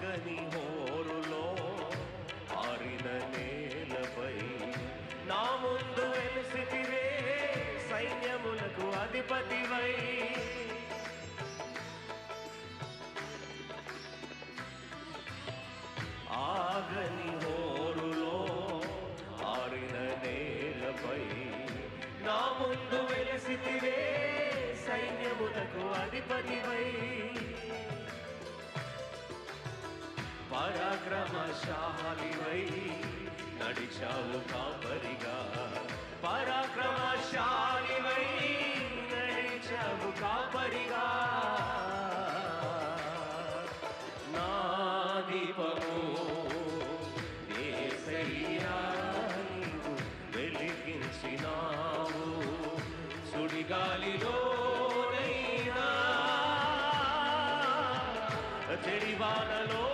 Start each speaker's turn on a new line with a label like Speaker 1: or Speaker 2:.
Speaker 1: ఆగని హోరులో ఆరిన నేలపై. నా ముందు వెలిసితివే సైన్యములకు అధిపతివై. ఆగని హోరులో ఆరిన నేలపై. నా ముందు వెలిసితివే సైన్యములకు అధిపతివై. పరాక్రమశాలివై నడిచావు కాపరిగా. పరాక్రమశాలివై నడిచావు కాపరిగా. నా దీపము వెలిగించినావు. సుడిగాలిలో చెడివానలో